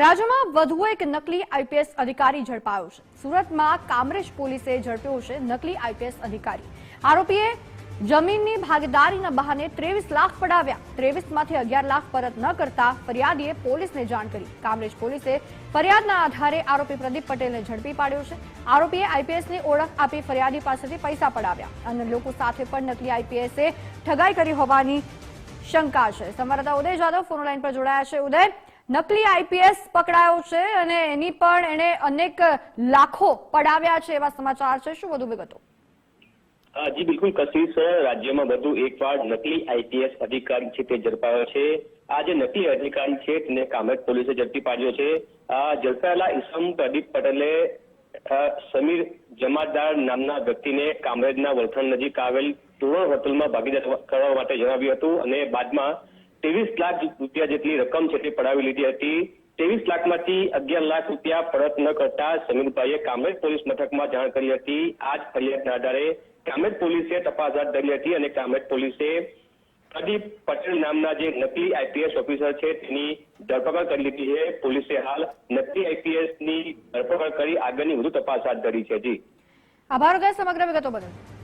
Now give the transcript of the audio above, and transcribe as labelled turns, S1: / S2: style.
S1: રાજ્યમાં વધુ એક નકલી આઈપીએસ અધિકારી ઝડપાયો છે. સુરતમાં કામરેજ પોલીસે ઝડપ્યો છે નકલી આઈપીએસ અધિકારી. આરોપીએ જમીનની ભાગીદારીના બહાને ત્રેવીસ લાખ પડાવ્યા. ત્રેવીસમાંથી અગિયાર લાખ પરત ન કરતા ફરિયાદીએ પોલીસને જાણ કરી. કામરેજ પોલીસે ફરિયાદના આધારે આરોપી પ્રદીપ પટેલને ઝડપી પાડ્યો છે. આરોપીએ આઈપીએસની ઓળખ આપી ફરિયાદી પાસેથી પૈસા પડાવ્યા. અને લોકો સાથે પણ નકલી આઈપીએસે ઠગાઈ કરી હોવાની શંકા છે. સંવાદદાતા ઉદય જાદવ ફોન લાઈન પર જોડાયા છે. ઉદય નકલી આઈપીએસ પકડાયો છે અને એની પણ એને અનેક લાખો પડાવ્યા છે એવા સમાચાર છે. શું વધુ વિગતો?
S2: જી, બિલકુલ કશિશ રાજ્યમાં વધુ એકવાર નકલી આઈપીએસ અધિકારી છે તે ઝડપાયો છે. આ જે નકલી અધિકારી છે તેને કામરેજ પોલીસે ઝડપી પાડ્યો છે. આ ઝડપાયેલા ઇસમ પ્રદીપ પટેલે સમીર જમાદાર નામના વ્યક્તિને કામરેજના વલથણ નજીક આવેલ ટુરણ હોટલમાં ભાગીદાર કરવા માટે જણાવ્યું હતું અને બાદમાં ત્રેવીસ લાખ રૂપિયા જેટલી રકમ છે તે પડાવી લીધી હતી. ત્રેવીસ લાખમાંથી અગિયાર લાખ રૂપિયા પરત ન કરતા સમીરભાઈએ કામરેજ પોલીસ મથકમાં જાણ કરી હતી. આ જ ફરિયાદના આધારે કામરેજ પોલીસે તપાસ હાથ ધરી હતી અને કામરેજ પોલીસે પ્રદીપ પટેલ નામના જે નકલી આઈપીએસ ઓફિસર છે તેની ધરપકડ કરી લીધી છે. પોલીસે હાલ નકલી આઈપીએસની ધરપકડ કરી આગળની વધુ તપાસ હાથ ધરી છે. જી.
S1: આભાર સમગ્ર વિગતો બદલ.